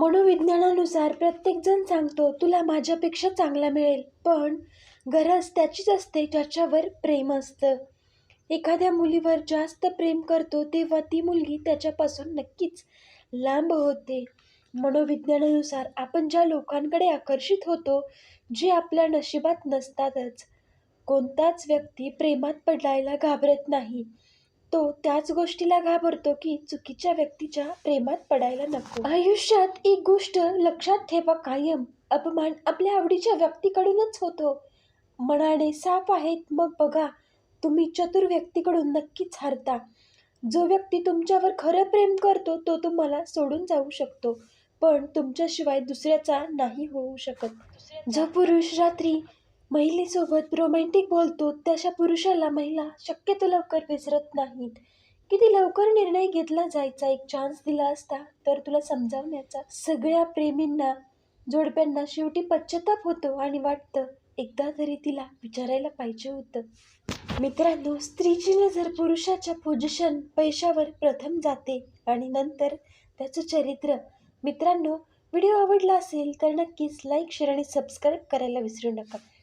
मनोविज्ञानानुसार प्रत्येकजण सांगतो तुला माझ्यापेक्षा चांगला मिळेल. पण गरज त्याचीच असते ज्याच्यावर प्रेम असतं. एखाद्या मुलीवर जास्त प्रेम करतो तेव्हा ती मुलगी त्याच्यापासून नक्कीच लांब होते. मनोविज्ञानानुसार आपण ज्या लोकांकडे आकर्षित होतो जे आपल्या नशिबात नसतातच. कोणताच व्यक्ती प्रेमात पडायला घाबरत नाही. तो त्याच गोष्टीला घाबरतो की चुकीच्या व्यक्तीच्या प्रेमात पडायला नको. आयुष्यात एक गोष्ट लक्षात ठेवा कायम. अपमान आपल्या आवडीच्या व्यक्तीकडूनच होतो. मनाने साफ आहेत मग बघा तुम्ही चतुर व्यक्तीकडून नक्कीच हारता. जो व्यक्ती तुमच्यावर खरं प्रेम करतो तो तुम्हाला सोडून जाऊ शकतो पण तुमच्याशिवाय दुसऱ्याचा नाही होऊ शकत. जो पुरुष रात्री महिलेसोबत रोमॅन्टिक बोलतो तशा पुरुषाला महिला शक्यतो लवकर विसरत नाहीत. किती लवकर निर्णय घेतला जायचा एक चान्स दिला असता तर तुला समजावण्याचा सगळ्या प्रेमींना जोडप्यांना शेवटी पश्चाताप होतो आणि वाटतं एकदा तरी तिला विचारायला पाहिजे होतं. मित्रांनो स्त्रीची नजर पुरुषाच्या पोझिशन पैशावर प्रथम जाते आणि नंतर त्याचं चरित्र. मित्रांनो व्हिडिओ आवडला असेल तर नक्कीच लाईक शेअर आणि सबस्क्राईब करायला विसरू नका.